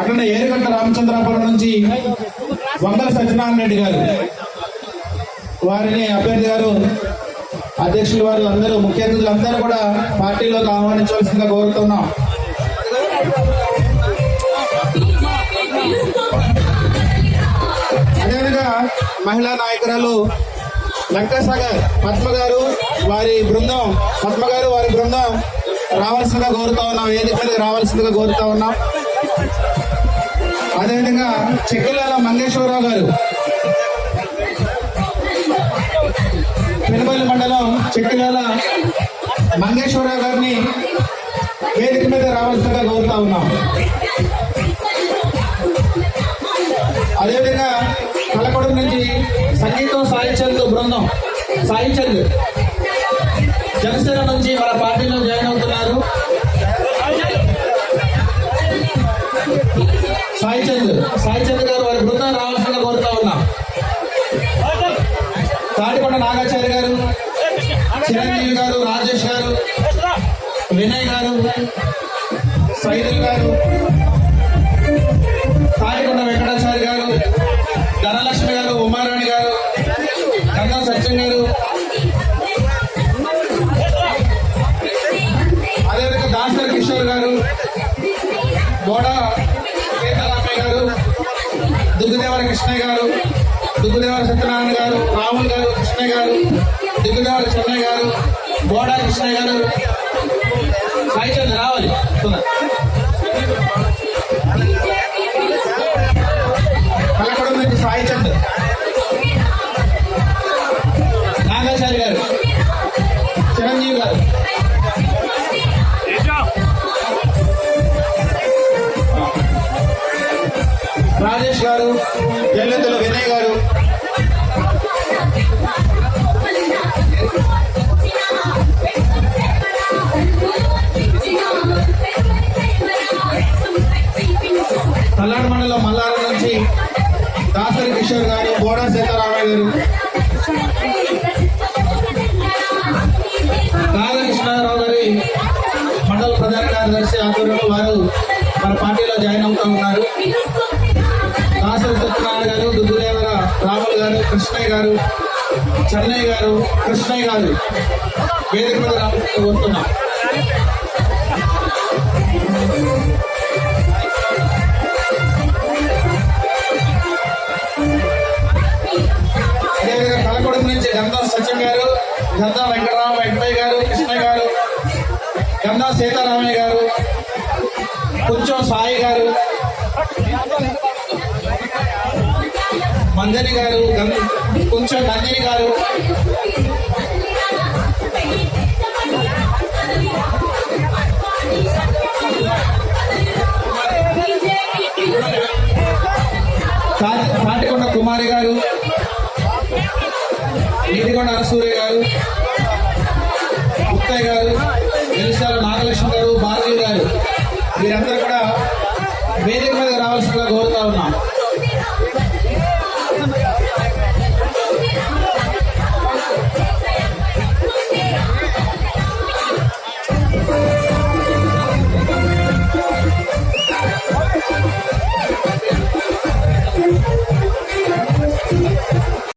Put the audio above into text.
అట్లనే ఏరుగంట రామచంద్రాపురం నుంచి వంగల సత్యనారాయణ రెడ్డి గారు. వారిని అభ్యర్థి గారు అధ్యక్షులు వారు అందరూ ముఖ్య అతిథులు అందరూ కూడా పార్టీలోకి ఆహ్వానించవలసిందిగా కోరుతున్నాం. అదేవిధంగా మహిళా నాయకురాలు లంకాసాగర్ పద్మ గారు వారి బృందం పద్మ గారు వారి బృందం రావాల్సిందిగా కోరుతా ఉన్నాం వేదిక మీద రావాల్సిందిగా కోరుతా ఉన్నాం. అదేవిధంగా చిక్కిలాల మంగేశ్వరరావు గారు. పెనుబల్లి మండలం చిక్కిలాల మంగేశ్వరరావు గారిని వేదిక మీద రావాల్సిందిగా కోరుతా ఉన్నాం. అదేవిధంగా కలకొడు నుంచి సంగీతం సాయి బృందం సాయి జనసేన నుంచి మన పార్టీలో జాయిన్ అవుతున్నారు. సాయి చంద్ సాయి చంద్ గారు వారి బృందం రావాల్సిందిగా కోరుతా ఉన్నాం. తాటికొండ నాగాచార్య గారు చిరంజీవి గారు రాజేష్ గారు వినయ్ గారు సైదుల్ గారు తాటికొండ వెంకటాచారి గారు ధనలక్ష్మి గారు ఉమారాణి గారు గంగం సత్యం గారు. అదేవిధంగా దాసర్ కిషోర్ గారు బోడ సీతారామయ్య గారు దుగ్గుదేవర కృష్ణయ్య గారు దుగ్గుదేవర సత్యనారాయణ గారు రాముల్ గారు కృష్ణయ్య గారు దుగ్గుదేవర చెన్నయ్య గారు బోడా కృష్ణయ్య గారు. సాయిచంద్ర రావాలి. గారు ఎల్లెత్తుల వినయ్ గారు. తల్లాడు మండలం మల్లారం నుంచి దాసరి కిషోర్ గారు బోడా సీతారామయ్య గారు. నాన్న గారు దుద్దుదేవర రాములు గారు కృష్ణయ్య గారు చెన్నయ్య గారు కృష్ణయ్య గారు వేదిక మీద రావాల్సిందిగా కోరుతున్నాం అదేవిధంగా కలకొడుకు నుంచి గంధా సత్యం గారు గంధా వెంకటరామ వెంకటయ్య గారు కృష్ణయ్య గారు గంధా సీతారామయ్య గారు కొంచెం సాయి గారు మంజరి గారు కొంచెం మంజరి గారు. పాటికొండ కుమారి గారు నీతికొండ అనసూర్య గారు ముత్తయ్య గారు తెలుసారు నాగలక్ష్మి గారు భారతీయ గారు. వీరందరూ కూడా వేదిక మీద రావాల్సిన గౌరవ